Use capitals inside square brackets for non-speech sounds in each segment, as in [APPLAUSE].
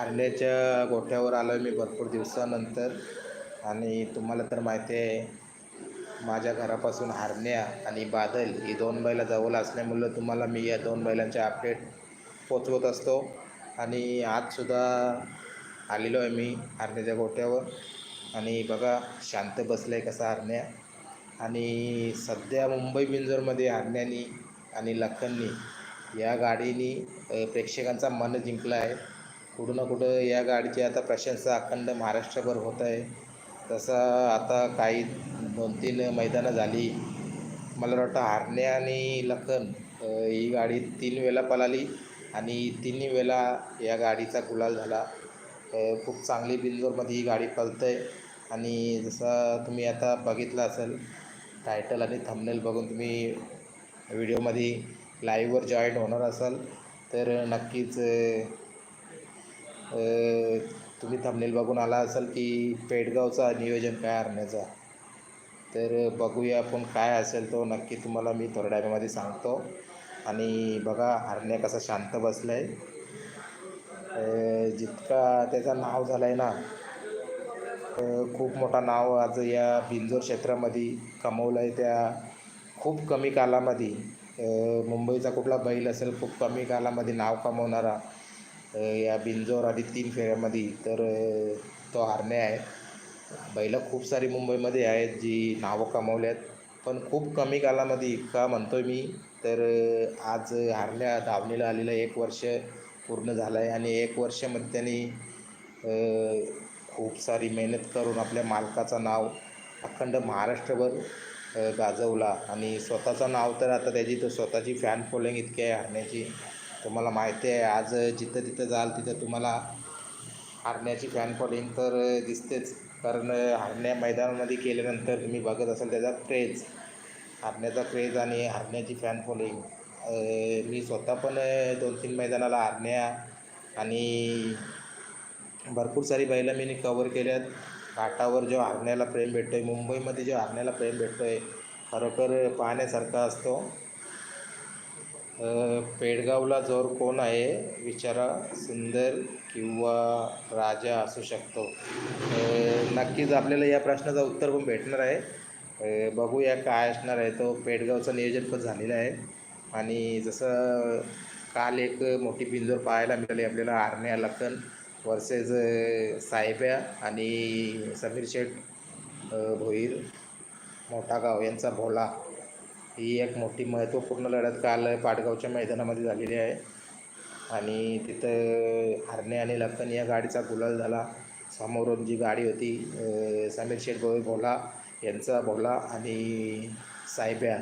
आरण्याच्या गोठ्यावर आलो आहे मी भरपूर दिवसानंतर. आणि तुम्हाला तर माहिती आहे माझ्या घरापासून हरण्या आणि बादल ही दोन बैला जवळ असल्यामुळं तुम्हाला मी या दोन बैलांचे अपडेट पोचवत असतो. आणि आजसुद्धा आलेलो आहे मी हरण्याच्या गोठ्यावर. आणि बघा शांत बसलं आहे कसा हरण्या आणि सध्या मुंबई बिंजोरमध्ये हरण्यानी आणि लखननी या गाडीनी प्रेक्षकांचा मन जिंकला आहे. कुठं ना कुठं या गाडीची आता प्रशंसा अखंड महाराष्ट्रभर होत आहे. तसं आता काही दोन तीन मैदानं झाली. मला वाटतं हारणे आणि लखन ही गाडी तीन वेळा पळाली आणि तिन्ही वेळा या गाडीचा गुलाल झाला. खूप चांगली बिंजोरमध्ये ही गाडी पळते आहे आणि जसं तुम्ही आता बघितलं असेल टायटल आणि थंबनेल बघून तुम्ही व्हिडिओमध्ये लाईव्हवर जॉईन होणार असाल तर नक्कीच तुम्ही थंबनेल बघून आला असाल की पेडगावचा नियोजन काय हरण्याचा तर बघूया आपण काय असेल तो. नक्की तुम्हाला मी थोड्या टायमामध्ये सांगतो. आणि बघा हरण्या कसा शांत बसला आहे जितका त्याचं नाव झालं आहे ना खूप मोठा नाव आज या बिंजोर क्षेत्रामध्ये कमवलं आहे त्या खूप कमी कालामध्ये. मुंबईचा कुठला बैल असेल खूप कमी कालामध्ये नाव कमवणारा. या बिंजोर आणि तीन फेऱ्यामध्ये तर तो हारणे आहे. बैलं खूप सारी मुंबईमध्ये आहेत जी नावं कमावली आहेत पण खूप कमी कालामध्ये का आहे मी तर आज हरण्या धावणीला आलेलं एक वर्ष पूर्ण झालं आहे आणि एक वर्षामध्ये त्यांनी खूप सारी मेहनत करून आपल्या मालकाचं नाव अखंड महाराष्ट्रभर गाजवला. आणि स्वतःचं नाव तर आता त्याची तर स्वतःची फॅन फॉलोईंग इतकी आहे हरण्याची. तुम्हाला माहिती आहे आज जिथं तिथं जाल तिथं तुम्हाला हरण्याची फॅन फॉलोईंग तर दिसतेच. कारण हरण्या मैदानामध्ये केल्यानंतर तुम्ही बघत असाल त्याचा क्रेज हरण्याचा क्रेज आणि हरण्याची फॅन फॉलोईंग मी स्वतः पण दोन तीन मैदानाला हरण्या आणि भरपूर सारी बैलं मी कवर केल्यात. घाटावर जेव्हा हरण्याला प्रेम भेटतो आहे मुंबईमध्ये जेव्हा हरण्याला प्रेम भेटतो आहे खरोखर पाहण्यासारखा असतो. पेडगावला जोर कोण आहे? विचारा. सुंदर किंवा राजा असू शकतो. नक्कीच आपल्याला या प्रश्नाचं उत्तर पण भेटणार आहे. बघूया काय असणार आहे. तो पेडगावचं नियोजन पण झालेलं आहे. आणि जसं काल एक मोठी पिंजोर पाहायला मिळाली आपल्याला आरण्या लखन वर्सेस साहेब्या आणि समीर शेठ भोईर मोठा गाव यांचा भोला. ही एक मोठी महत्त्वपूर्ण लढत काल पाटगावच्या मैदानामध्ये झालेली आहे. आणि तिथं हरणे आणि लखन या गाडीचा गुलाल झाला. समोरून जी गाडी होती समीर शेठ गोवे भोला यांचा भोला आणि साहेब्या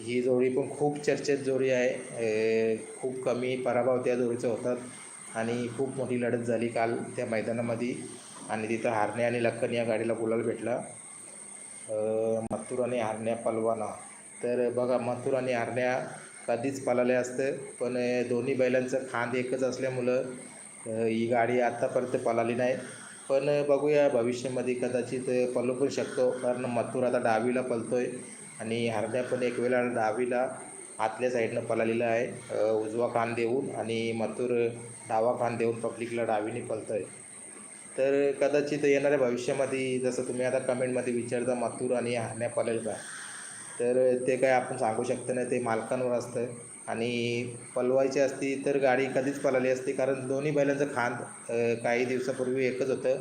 ही जोडी पण खूप चर्चेत जोडी आहे. खूप कमी पराभव त्या जोडीचं होतात आणि खूप मोठी लढत झाली काल त्या मैदानामध्ये. आणि तिथं हारणे आणि लखन या गाडीला गुलाल भेटला. मथुर आणि हरण्या पलवाना तर बघा मथुर आणि हरण्या कधीच पळाले असतं पण दोन्ही बैलांचं खांद एकच असल्यामुळं ही गाडी आत्तापर्यंत पळाली नाही. पण बघूया भविष्यामध्ये कदाचित पळू पण शकतो कारण मथुर आता डावीला पळतोय आणि हरण्या पण एक वेळा डावीला आतल्या साईडनं पळालेला आहे. उजवा खांद देऊन आणि मथुर डावा खांद देऊन पब्लिकला डावीने पळतोय. तर कदाचित येणाऱ्या भविष्यामध्ये जसं तुम्ही आता कमेंटमध्ये विचारता मथुर आणि हरण्या पळेल का? तर ते काय आपण सांगू शकतो नाही ते मालकांवर असतं. आणि पलवायची असती तर गाडी कधीच पळाली असती कारण दोन्ही बैलांचं खांद काही दिवसापूर्वी एकच होतं.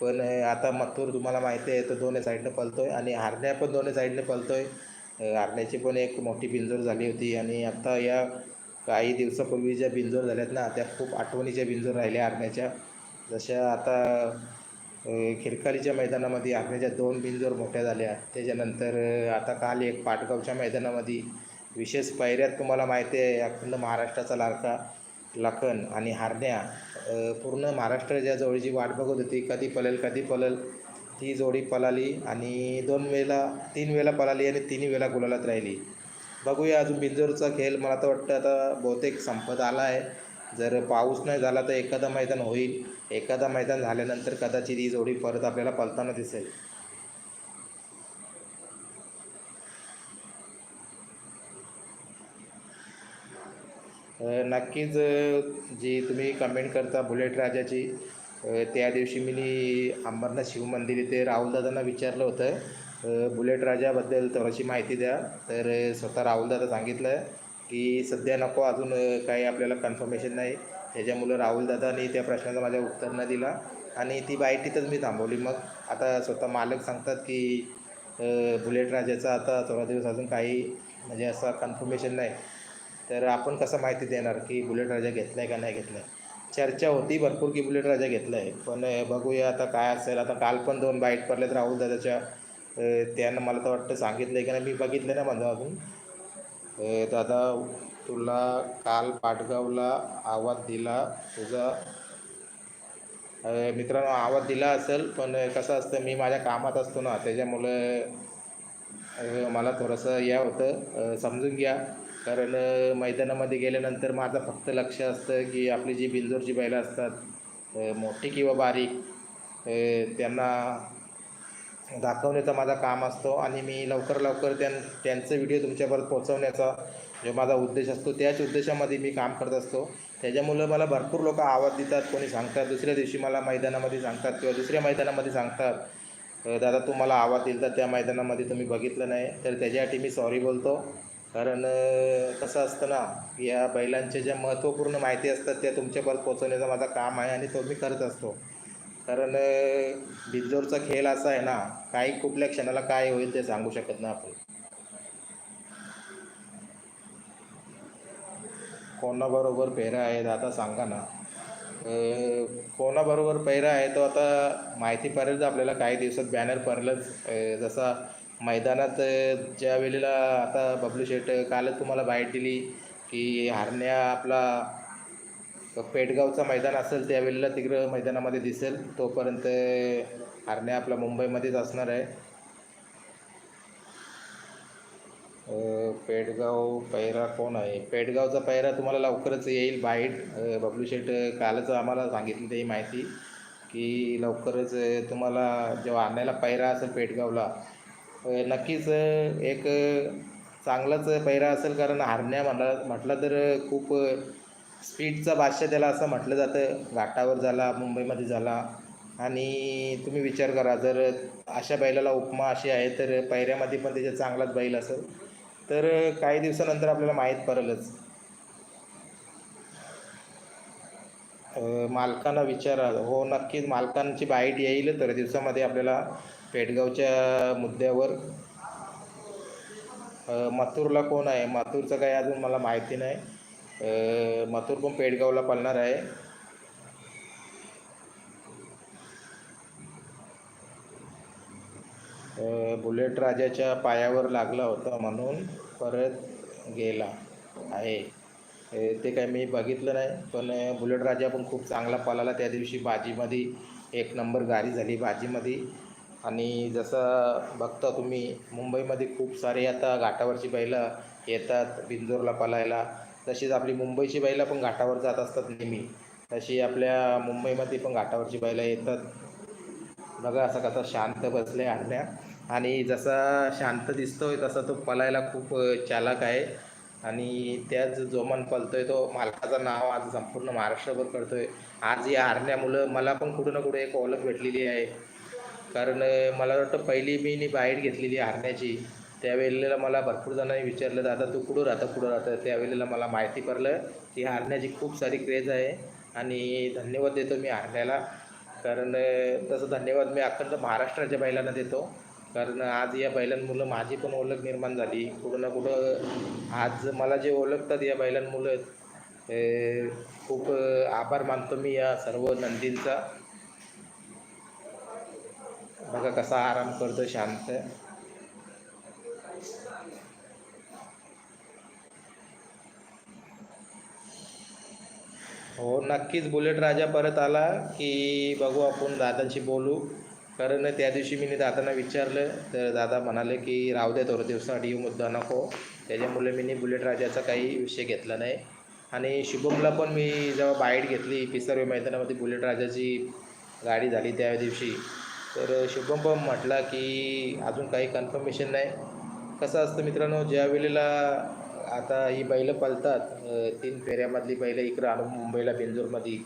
पण आता मथूर तुम्हाला माहिती आहे तो दोन्ही साईडनं पळतोय आणि हरण्या पण दोन्ही साईडनं पलतो आहे हरण्याची पण एक मोठी बिंजोर झाली होती आणि आता या काही दिवसापूर्वी ज्या बिंजोर झाल्यात ना त्या खूप आठवणीच्या बिंजोर राहिल्या हरण्याच्या. जशा आता खिरकालीच्या मैदानामध्ये आखण्याच्या दोन बिंजोर मोठ्या झाल्या. त्याच्यानंतर आता काल एक पाटगावच्या मैदानामध्ये. विशेष पायऱ्यात तुम्हाला माहिती आहे अखंड महाराष्ट्राचा लाडका लखन आणि हारण्या पूर्ण महाराष्ट्र ज्या जोडीची वाट बघत होती. कधी पळेल कधी पळेल. ती जोडी पलाली आणि दोन वेळेला तीन वेळेला पळाली आणि तिन्ही वेळेला गुलालात राहिली. बघूया अजून बिंजोरचा खेळ. मला तर वाटतं आता बहुतेक संपत आला आहे. जर पाऊस नाही झाला तर एखादं मैदान होईल. एखादा मैदान झाल्यानंतर कदाचित ही जोडी परत आपल्याला पलताना दिसेल. नक्कीच जी तुम्ही कमेंट करता बुलेट राजाची त्या दिवशी मी अंबरनाथ शिवमंदिर इथे राहुलदादांना विचारलं होतं. बुलेट राजाबद्दल थोडीशी माहिती द्या. तर स्वतः राहुलदादा सांगितलं की सध्या नको अजून काही आपल्याला कन्फर्मेशन नाही. त्याच्यामुळं राहुलदादांनी त्या प्रश्नाचं माझ्या उत्तर न दिला. आणि ती बाईट तिथंच मी थांबवली. मग आता स्वतः मालक सांगतात की बुलेट राजाचा आता थोडा दिवस अजून काही म्हणजे असं कन्फर्मेशन नाही. तर आपण कसं माहिती देणार की बुलेट राजा घेतला आहे का नाही घेतला आहे चर्चा होती भरपूर की बुलेट राजा घेतला आहे पण बघूया आता काय असेल. आता काल पण दोन बाईट पडल्यात राहुल दादाच्या. त्यानं मला तर वाटतं सांगितलं आहे की नाही. मी बघितलं नाही माझं अजून. तर आता तुला काल पाटगावला आवाज दिला. तुझा मित्रांनो आवाज दिला असेल पण कसं असतं मी माझ्या कामात असतो ना त्याच्यामुळं मला थोडंसं या होतं. समजून घ्या. कारण मैदानामध्ये गेल्यानंतर माझं फक्त लक्ष असतं की आपली जी बिंजोरची बैलं असतात मोठी किंवा बारीक त्यांना दाखवण्याचा माझा काम असतो. आणि मी लवकर लवकर त्यां त्यांचं व्हिडिओ तुमच्यापर्यंत पोहोचवण्याचा जो माझा उद्देश असतो त्याच उद्देशामध्ये मी काम करत असतो. त्याच्यामुळं मला भरपूर लोक आवाज देतात कोणी सांगतात दुसऱ्या दिवशी मला मैदानामध्ये सांगतात किंवा दुसऱ्या मैदानामध्ये सांगतात दादा दादा तुम्हाला आवाज दिला तर त्या मैदानामध्ये तुम्ही बघितलं नाही. तर त्याच्यासाठी मी सॉरी बोलतो. कारण कसं असतं ना या बैलांच्या ज्या महत्त्वपूर्ण माहिती असतात त्या तुमच्यापर्यंत पोचवण्याचं माझं काम आहे आणि तो मी करत असतो. कारण अ, बिंजोरचा खेळ असा आहे ना काही कुठल्या क्षणाला काय होईल ते सांगू शकत नाही आपण. कोणाबरोबर पेहरा आहे आता सांगा ना. कोणाबरोबर पेहरा आहे तो आता माहिती पडेल आपल्याला काही दिवसात बॅनर पडलंच. जसा मैदानात ज्या वेळेला आता बबलू शेट कालच तुम्हाला बाईट दिली की हरण्या आपला पेटगावचा मैदान असेल त्यावेळेला तिकडं मैदानामध्ये दिसेल. तोपर्यंत हरण्या आपला मुंबईमध्येच असणार आहे. पेडगाव पैरा कोण आहे? पेडगावचा पैरा तुम्हाला लवकरच येईल बाईट. बबलू शेट कालच आम्हाला सांगितली ती माहिती की लवकरच तुम्हाला जेव्हा आणायला पैरा असेल पेडगावला नक्कीच एक चांगलाच पैरा असेल कारण हारण्या म्हणला म्हटलं तर खूप स्पीडचा बादशाह त्याला असं म्हटलं जातं. घाटावर झाला मुंबईमध्ये झाला. आणि तुम्ही विचार करा जर अशा बैलाला उपमा अशी आहे तर पैऱ्यामध्ये पण त्याचा चांगलाच बैल असेल. तर काही दिवसानंतर आपल्याला माहीत पडेलच. मालकांना विचारा हो नक्कीच मालकांची बाईट येईल. तर दिवसामध्ये आपल्याला पेटगावच्या मुद्द्यावर अ, मथुरला कोण आहे? मथुरचं काही अजून मला माहिती नाही. अ, मथुर पण पेडगावला पळणार आहे. बुलेट राजाच्या पायावर लागला होता म्हणून परत गेला आहे. ते काय मी बघितलं नाही पण बुलेट राजा पण खूप चांगला पळाला. त्या दिवशी बाजीमध्ये एक नंबर गाडी झाली बाजीमध्ये. आणि जसं बघता तुम्ही मुंबईमध्ये खूप सारे आता घाटावरची बैलं येतात बिंजोरला पळायला. तशीच आपली मुंबईची बैलं पण घाटावर जात असतात नेहमी. तशी आपल्या मुंबईमध्ये पण घाटावरची बैलं येतात. बघा असा कसा शांत बसले हरण्या आणि जसा शांत दिसतोय तसा तो पलायला खूप चालक आहे. आणि त्याच जोमान पलतोय तो. मालकाचं नाव आज संपूर्ण महाराष्ट्रभर करतोय आज या हरण्यामुळं मला पण कुठं ना कुठं एक ओळख भेटलेली आहे. कारण मला वाटतं पहिली मी नी बाईट घेतलेली हरण्याची त्यावेळेला मला भरपूर जणांनी विचारलं दादा तू कुठं राहतं कुठं राहतं? त्यावेळेला मला माहिती पडलं की हरण्याची खूप सारी क्रेज आहे. आणि धन्यवाद देतो मी हरण्याला कारण तसं धन्यवाद. मी अखंड महाराष्ट्राच्या बैलांना देतो. कारण आज या बैलांमुळं माझी पण ओळख निर्माण झाली. कुठं ना कुठं आज मला जे ओळखतात या बैलांमुळं खूप आभार मानतो मी या सर्व नंदींचा. बघा कसा आराम करतो शांत. हो नक्कीच बुलेट राजा परत आला की बघू आपण दादांशी बोलू. कारण त्या दिवशी मी दादांना विचारलं तर दादा म्हणाले की राहू दे थोडं दिवसासाठी येऊ मुद्दा नको. त्याच्यामुळे मी बुलेट राजाचा काही विषय घेतला नाही. आणि शुभमला पण मी जेव्हा बाईट घेतली पिसर्वे मैदानामध्ये बुलेट राजाची गाडी झाली त्या दिवशी. तर शुभम पण म्हटला की अजून काही कन्फर्मेशन नाही. कसं असतं मित्रांनो ज्या वेळेला आता ही बैलं पळतात तीन फेऱ्यामधली बैलं इकडं आणून मुंबईला बेंजूरमध्ये.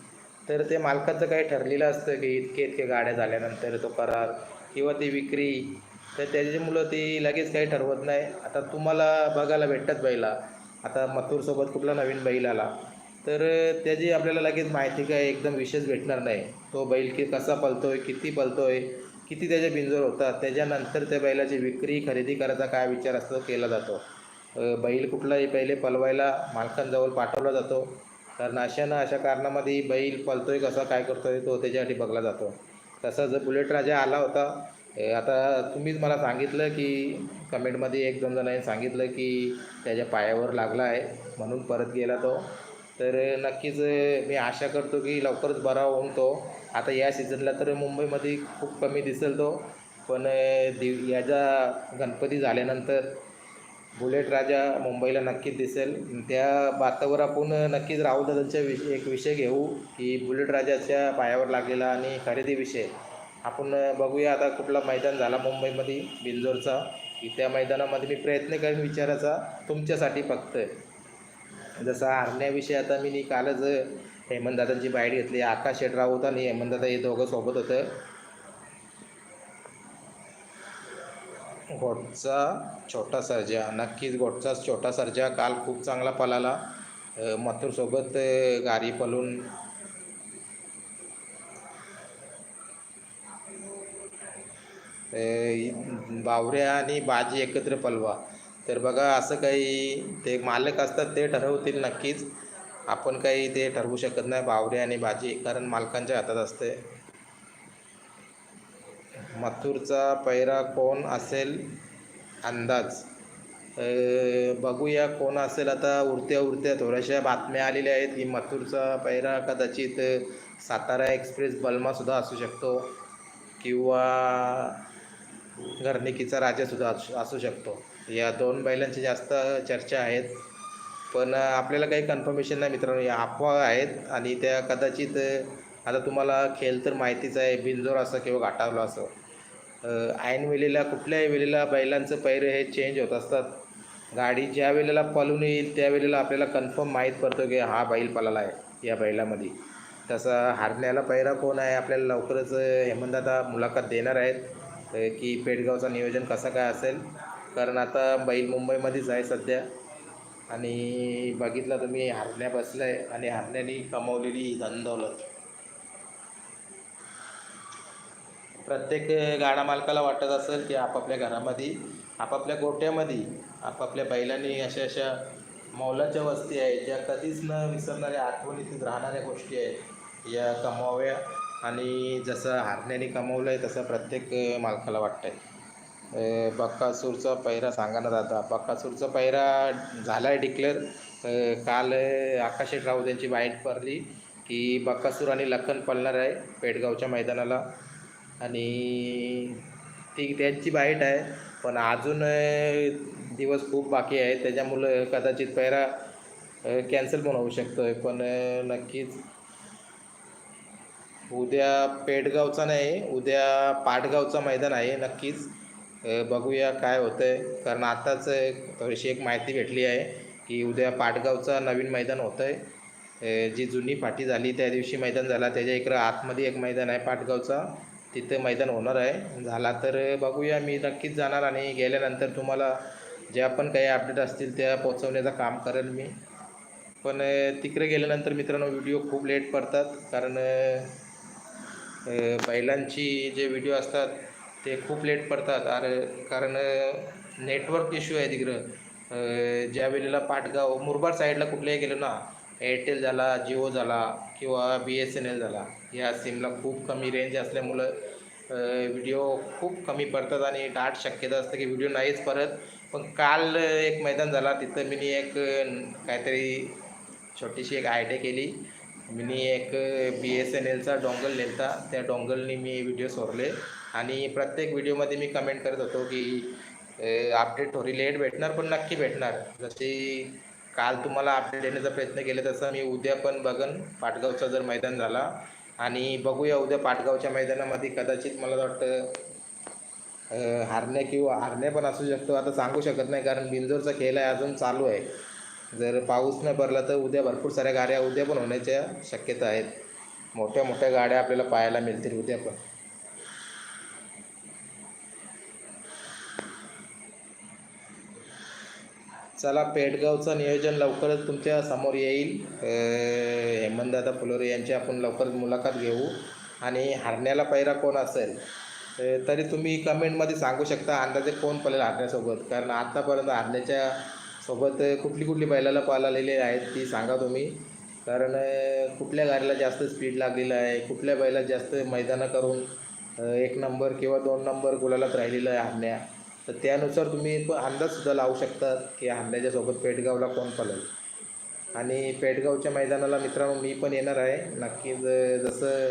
तर ते मालकाचं काही ठरलेलं असतं की इतके इतके गाड्या झाल्यानंतर तो करार किंवा ती विक्री. तर त्याची मुलं ती लगेच काही ठरवत नाही. आता तुम्हाला बघायला भेटतात बैला. आता मथुरसोबत कुठला नवीन बैल आला. तर त्याची आपल्याला लगेच माहिती काय एकदम विशेष भेटणार नाही. तो बैल की कसा पळतोय किती पळतोय किती त्याचे बिंजोर होतात त्याच्यानंतर त्या बैलाची विक्री खरेदी करायचा काय विचार असतो केला जातो. बैल कुठलाही पहिले पलवायला मालकांजवळ पाठवला जातो. कारण अशा ना अशा कारणामध्ये बैल पळतोय कसा काय करतोय तो त्याच्यासाठी बघला जातो. तसा जर बुलेट राजा आला होता. आता तुम्हीच मला सांगितलं की कमेंटमध्ये एक दोन जणांनी सांगितलं की त्याच्या पायावर लागला आहे म्हणून परत गेला तो. तर नक्कीच मी आशा करतो की लवकरच बरा होऊन तो. आता या सीझनला तर मुंबईमध्ये खूप कमी दिसेल तो. पण दिव याचा गणपती झाल्यानंतर बुलेट राजा मुंबईला नक्कीच दिसेल. त्या बातावर आपण नक्कीच राहुल दादांचा विषय एक विषय घेऊ की बुलेट राजाच्या पायावर लागलेला आणि खरेदी विषय. आपण बघूया आता कुठला मैदान झाला मुंबईमध्ये बिंजोरचा. की त्या मैदानामध्ये मी प्रयत्न करेन विचारायचा तुमच्यासाठी फक्त. जसा हरण्याविषयी आता मी नी कालच हेमंतदादांची बाईट घेतली आकाश शेटराव होता आणि हेमंतदादा हे दोघं सोबत होतं. घोटचा छोटा सर्जा नक्कीच घोटचा छोटा सर्जा काल खूप चांगला पलाला मथुरसोबत अ, गाडी बावऱ्या आणि बाजी एकत्र पलवा तर बघा असं काही ते मालक असतात ते ठरवतील नक्कीच. आपण काही ते ठरवू शकत नाही बावऱ्या आणि बाजी कारण मालकांच्या हातात असते. मथुरचा पैरा कोण असेल? अंदाज. बघूया कोण असेल आता. उरत्या उरत्या थोड्याशा बातम्या आलेल्या आहेत की मथुरचा पैरा कदाचित सातारा एक्सप्रेस बल्मासुद्धा असू शकतो किंवा घरनिकीचा राजासुद्धा असू असू शकतो. या दोन बैलांची जास्त चर्चा आहेत. पण आपल्याला काही कन्फर्मेशन नाही मित्रांनो. या अफवा आहेत आणि त्या कदाचित आता तुम्हाला खेळ तर माहितीच आहे बिंजोर असं किंवा घाटावला असं. ऐन वेळेला कुठल्याही वेळेला बैलांचं पैर हे चेंज होत असतात. गाडी ज्या वेळेला पळून येईल त्यावेळेला आपल्याला कन्फर्म माहीत पडतो की हा बैल पळाला आहे या बैलामध्ये. तसा हारण्याला पैरा कोण आहे आपल्याला लवकरच हेमंतदादा मुलाखत देणार आहेत की पेडगावचं नियोजन कसं काय असेल? कारण आता बैल मुंबईमध्येच आहे सध्या. आणि बघितलं तुम्ही हरण्या आहे आणि हरण्याने कमवलेली धनदौलत प्रत्येक गाडा मालकाला वाटत असेल की आपापल्या घरामध्ये आपापल्या गोट्यामध्ये आपापल्या बैलांनी अशा अशा मौलाच्या वस्ती आहेत ज्या कधीच न विसरणाऱ्या आठवणीतील राहणाऱ्या गोष्टी आहेत. या कमवाव्या आणि जसं हारण्याने कमवलं आहे तसं प्रत्येक मालकाला वाटतं आहे बक्कासूरचा पैरा सांगा ना दादा. बक्कासूरचा पैरा झाला आहे डिक्लेअर काल आकाशेट राऊत यांची बाईट पडली की बक्कासूर आणि लखन पळणार आहे पेडगावच्या मैदानाला. आणि ती त्यांची बाईट आहे. पण अजून दिवस खूप बाकी आहे. त्याच्यामुळं कदाचित पैरा कॅन्सल पण होऊ शकतो आहे पण नक्कीच उद्या पेडगावचा नाही उद्या पाटगावचा मैदान आहे नक्कीच. बघूया काय होतं आहे कारण आताच थोडीशी एक माहिती भेटली आहे की उद्या पाटगावचा नवीन मैदान होतं आहे जी जुनी फाटी झाली त्या दिवशी मैदान झाला. त्याच्या इकडं आतमध्ये एक मैदान आहे पाटगावचा. तिथं मैदान होणार आहे. झाला तर बघूया मी नक्कीच जाणार आणि गेल्यानंतर तुम्हाला ज्या पण काही अपडेट असतील त्या पोचवण्याचं काम करेल मी. पण तिकडे गेल्यानंतर मित्रांनो व्हिडिओ खूप लेट पडतात. कारण बैलांची जे व्हिडिओ असतात ते खूप लेट पडतात. अरे कारण नेटवर्क इश्यू आहे तिकडं. ज्या वेळेला पाटगाव मुरबाड साईडला कुठल्याही गेलो ना एअरटेल झाला जिओ झाला किंवा बी एस एन एल झाला या सिमला खूप कमी रेंज असल्यामुळं व्हिडिओ खूप कमी पडतात आणि दाट शक्यता असते की व्हिडिओ नाहीच परत. पण काल एक मैदान झाला तिथं मी एक काहीतरी छोटीशी एक आयडिया केली. मी एक बी एस एन एलचा डोंगल नेलता. त्या डोंगलनी मी व्हिडिओ सोडले आणि प्रत्येक व्हिडिओमध्ये मी कमेंट करत होतो की अपडेट थोडी लेट भेटणार पण नक्की भेटणार. जशी काल तुम्हाला अपडेट देण्याचा प्रयत्न केला तसं मी उद्या पण बघन पाटगावचा जर मैदान झाला आणि बघूया उद्या पाटगावच्या मैदानामध्ये कदाचित मला वाटतं अ, हारण्या किंवा हारण्या पण असू शकतो. आता सांगू शकत नाही कारण बिंजोरचा खेळ आहे अजून चालू आहे. जर पाऊस नाही भरला तर उद्या भरपूर साऱ्या गाड्या उद्या पण होण्याच्या शक्यता आहेत. मोठ्या मोठ्या गाड्या आपल्याला पाहायला मिळतील उद्या पण. चला पेडगावचं नियोजन लवकरच तुमच्यासमोर येईल. हेमंतदादा फुलोरे यांची आपण लवकरच मुलाखत घेऊ. आणि हरण्याला पैरा कोण असेल? तरी तुम्ही कमेंटमध्ये सांगू शकता अंदाजे कोण पळेल हरण्यासोबत. कारण आत्तापर्यंत हरण्याच्या सोबत कुठली कुठली बैलाला पाळलेली आहेत ती सांगा तुम्ही. कारण कुठल्या गाडीला जास्त स्पीड लागलेलं आहे कुठल्या बैला जास्त मैदानं करून एक नंबर किंवा दोन नंबर गुलालात राहिलेलं आहे हरण्या. तर त्यानुसार तुम्ही अंदाजसुद्धा लावू शकतात की हरण्याच्या सोबत कोण पळेल. आणि पेटगावच्या मैदानाला मित्रांनो मी पण येणार आहे. नक्कीच जसं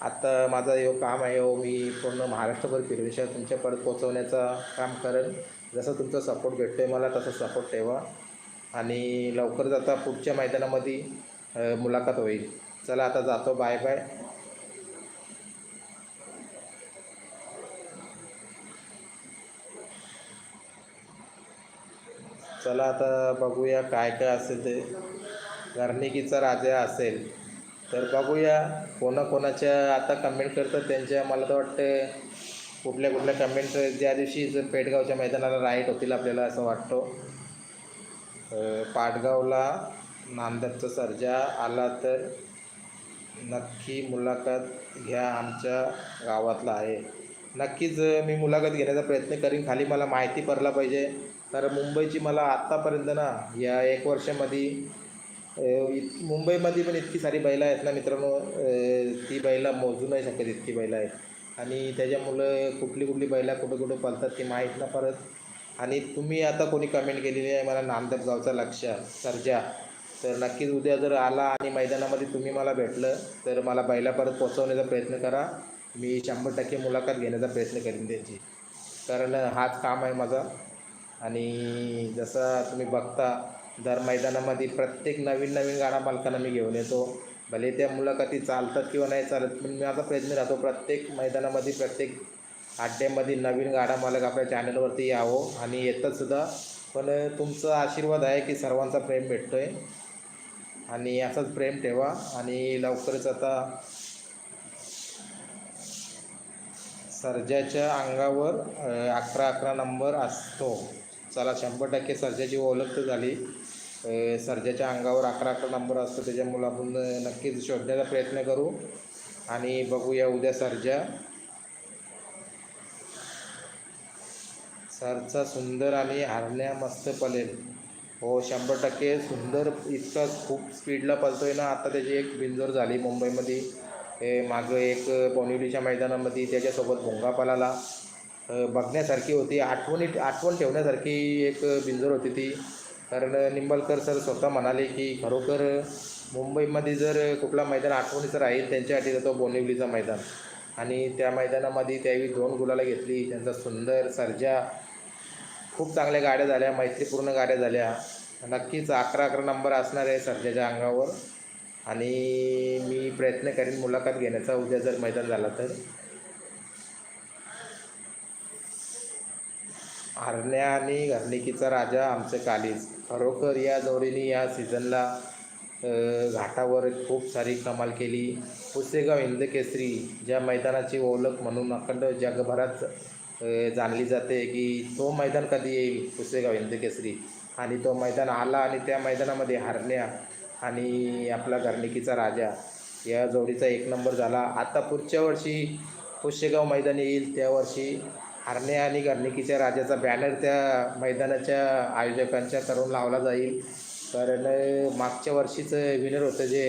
आत्ता माझा यो काम आहे हो मी पूर्ण महाराष्ट्रभर पिरूच्या तुमच्या परत पोचवण्याचा काम करेन जसं तुमचा सपोर्ट भेटतो आहे मला तसा सपोर्ट ठेवा. आणि लवकरच आता पुढच्या मैदानामध्ये मुलाखत होईल. चला आता जातो. बाय बाय चला आता बघूया काय काय असेल ते. घरणिकीचा राजा असेल तर बघूया कोणाकोणाच्या आता कमेंट करतात त्यांच्या. मला तर वाटते कुठल्या कुठल्या कमेंट ज्या दिवशी जर पेटगावच्या मैदानाला राईट होतील आपल्याला असं वाटतो. पाटगावला नांदेडचा सर्जा आला तर नक्की मुलाखत घ्या आमच्या गावातला आहे. नक्कीच मी मुलाखत घेण्याचा प्रयत्न करीन. खाली मला माहिती पडला पाहिजे. कारण मुंबईची मला आत्तापर्यंत ना या एक वर्षामध्ये इत मुंबईमध्ये पण इतकी सारी बैलं आहेत ना मित्रांनो ती बैला मोजू नाही शकत इतकी बैलं आहेत. आणि त्याच्यामुळं कुठली कुठली बैला कुठं कुठं पळतात ती माहीत ना परत. आणि तुम्ही आता कोणी कमेंट केलेली आहे मला नांदेड गावचा लक्ष सर्जा. तर नक्कीच उद्या जर आला आणि मैदानामध्ये तुम्ही मला भेटलं तर मला बैला परत पोचवण्याचा प्रयत्न करा. मी शंभर टक्के मुलाखत घेण्याचा प्रयत्न करीन त्यांची. कारण हाच काम आहे माझा. आणि जसं तुम्ही बघता दर मैदानामध्ये प्रत्येक नवीन नवीन गाडा मालकांना मी घेऊन येतो. भले त्या मुलाखती चालतात किंवा नाही चालत पण मी आता प्रयत्न राहतो प्रत्येक मैदानामध्ये प्रत्येक अड्ड्यामध्ये नवीन गाडा मालक आपल्या चॅनलवरती यावं आणि येतात सुद्धा. पण तुमचा आशीर्वाद आहे की सर्वांचा प्रेम भेटतो आहे आणि असाच प्रेम ठेवा आणि लवकरच आता सर्जाच्या अंगावर अकरा अकरा नंबर असतो. चला शंभर टक्के सर्जाची ओळख तर झाली. अ, सर्जाच्या अंगावर अकरा अकरा नंबर असतो त्याच्यामुळं आपण नक्कीच शोधण्याचा प्रयत्न करू. आणि बघूया उद्या सर्जा. सरचा सुंदर आणि हरण्या मस्त पलेल हो शंभर टक्के सुंदर इतका खूप स्पीडला पळतोय ना आता त्याची एक बिंजोर झाली मुंबईमध्ये. हे मागं एक बोनिवलीच्या मैदानामध्ये त्याच्यासोबत भोंगा पलाला बघण्यासारखी होती. आठवणी आठवण ठेवण्यासारखी एक बिंजोर होती ती. कारण निंबाळकर सर स्वतः म्हणाले की खरोखर मुंबईमध्ये जर कुठला मैदान आठवणीचं राहील त्यांच्यासाठी तर तो बोनिवलीचा मैदान. आणि त्या मैदानामध्ये त्यावेळी दोन गुलाला घेतली. त्यांचा सुंदर सर्जा. खूप चांगल्या गाड्या झाल्या मैत्रीपूर्ण गाड्या झाल्या. नक्कीच अकरा अकरा नंबर असणार आहे सर्जाच्या अंगावर. आणि मी प्रयत्न करीन मुलाखत घेण्याचा. उद्या जर मैदान झाला तर. हरण्या आणि घरनिकीचा राजा आमचे कालीज. खरोखर या जोडीने या सीझनला घाटावर खूप सारी कमाल केली. पुसेगाव हिंद ज्या मैदानाची ओळख म्हणून अखंड जगभरात जाणली जाते की तो मैदान कधी येईल? पुसेगाव हिंदकेसरी. आणि तो मैदान आला आणि त्या मैदानामध्ये हरण्या आणि आपला घरणिकीचा राजा या जोडीचा एक नंबर झाला. आता पुढच्या वर्षी पुसेगाव मैदान येईल. त्या वर्षी हरणे आणि गर्णिकीच्या राजाचा बॅनर त्या मैदानाच्या आयोजकांच्या करून लावला जाईल. कारण मागच्या वर्षीचं विनर होतं जे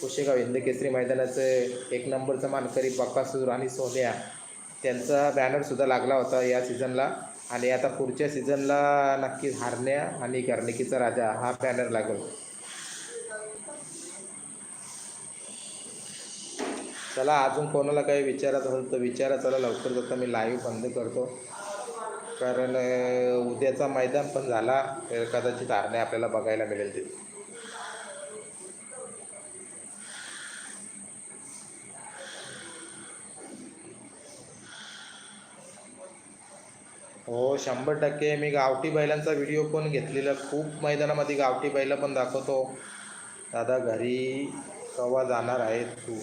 कुशेगाव हिंद केसरी मैदानाचं एक नंबरचं मानकरी बकासूर आणि सोन्या त्यांचा बॅनरसुद्धा लागला होता या सीझनला आणि आता पुढच्या सीझनला नक्कीच हारण्या आणि गर्णिकीचा राजा हा बॅनर लागेल. चला अजून कोणाला काही विचारायचं असेल तर विचारा. चला लवकर जाता. मी लाईव्ह बंद करतो. कारण उद्याचा मैदान पण झाला. तर कदाचित हारण्या आपल्याला बघायला मिळेल ते. हो शंभर टक्के. मी गावठी बैलांचा व्हिडिओ पण घेतलेला. खूप मैदानामध्ये गावठी बैलं पण दाखवतो. दादा घरी कवा जाणार आहेत तू?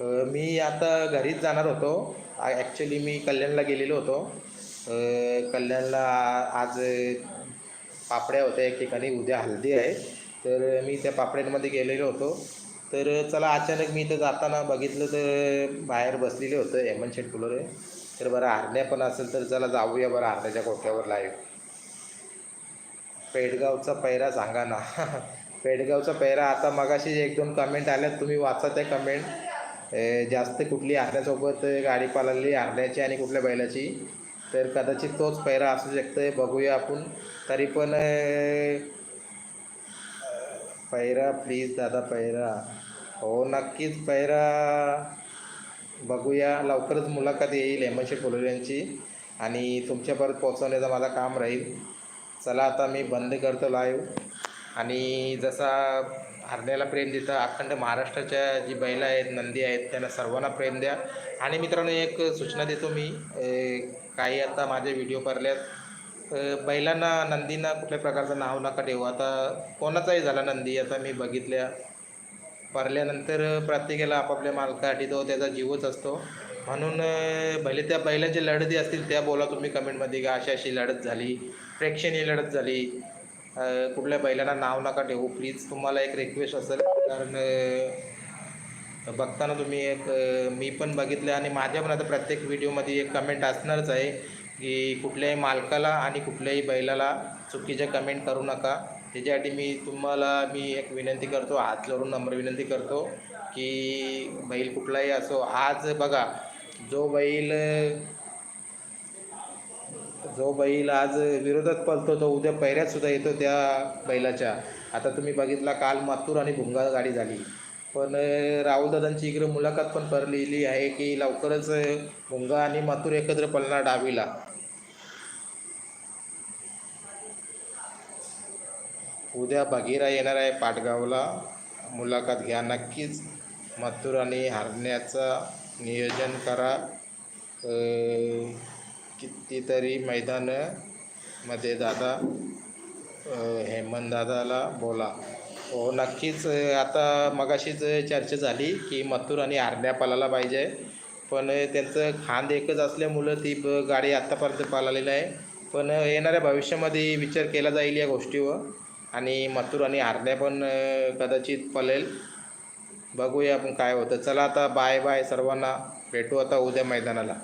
मी आता घरीच जाणार होतो. ॲक्च्युली मी कल्याणला गेलेलो होतो. कल्याणला आज पापड्या होत्या एक ठिकाणी उद्या हल्दी आहे. तर मी त्या पापड्यांमध्ये गेलेलो होतो. तर चला अचानक मी इथं जाताना बघितलं तर बाहेर बसलेले होतं हेमंत शेट फुलोरे. तर बरं हरण्या पण असेल तर चला जाऊया बरं हरण्याच्या कोट्यावर लाईव्ह पेडगावचा पैरा सांगा ना. [LAUGHS] पेडगावचा पैरा आता मगाशी एक दोन कमेंट आल्यात तुम्ही वाचा त्या कमेंट जास्त कुठली हरण्यासोबत गाडी पाळली हरण्याची आणि कुठल्या बैलाची? तर कदाचित तोच पैरा असू शकतं बघूया आपण. तरी पण पैरा प्लीज दादा पैरा हो नक्कीच पैरा बघूया लवकरच मुलाखत येईल हेमंत फुलोर यांची आणि तुमच्यापर्यंत पोहोचवण्याचं माझं काम राहील. चला आता मी बंद करतो लाईव्ह आणि जसा हरण्याला प्रेम देतं अखंड महाराष्ट्राच्या जी बैला आहेत नंदी आहेत त्यांना सर्वांना प्रेम द्या. आणि मित्रांनो एक सूचना देतो मी काही आता माझे व्हिडिओ पाहिल्यात बैलांना नंदींना कुठल्या प्रकारचं नाव नका ठेवू. आता कोणाचाही झाला नंदी आता मी बघितल्या. परल्यानंतर प्रत्येकाला आपापल्या मालकासाठी तो त्याचा जीवच असतो. म्हणून भले त्या बैलांच्या लढती असतील त्या बोला तुम्ही कमेंटमध्ये का अशी अशी लढत झाली प्रेक्षणीय लढत झाली. कुठल्या बैलांना नाव नका ठेवू. प्लीज तुम्हाला एक रिक्वेस्ट असेल कारण बघताना तुम्ही एक मी पण बघितलं आणि माझ्या पण आता प्रत्येक व्हिडिओमध्ये एक कमेंट असणारच आहे की कुठल्याही मालकाला आणि कुठल्याही बैलाला चुकीच्या कमेंट करू नका. त्याच्यासाठी मी तुम्हाला मी एक विनंती करतो हात जोडून नम्र विनंती करतो की बैल कुठलाही असो आज बघा जो बैल जो बैल आज विरोधात पळतो तो उद्या पैऱ्यात सुद्धा येतो त्या बैलाच्या. आता तुम्ही बघितला काल मातूर आणि भुंगा गाडी झाली. पण अं, राहुलदादांची इकडे मुलाखत पण पडलेली आहे की लवकरच भुंगा आणि मातूर एकत्र पळणार डावीला. उद्या बघिरा येणार आहे पाटगावला. मुलाखत घ्या नक्कीच. मथुर आणि हरण्याचं नियोजन करा. कितीतरी मैदानामध्ये दादा अं, हेमंत दादाला बोला. हो नक्कीच आता मगाशीच चर्चा झाली की मथुर आणि हरण्या पालायला पाहिजे. पण त्यांचं खांद एकच असल्यामुळं ती गाडी आत्तापर्यंत पळालेली आहे. पण येणाऱ्या भविष्यामध्ये विचार केला जाईल या गोष्टीवर. आणि मथुर आणि हरण्या पण कदाचित पळेल. बघूया आपण काय होतं. चला आता बाय बाय सर्वांना. भेटू आता उद्या मैदानाला.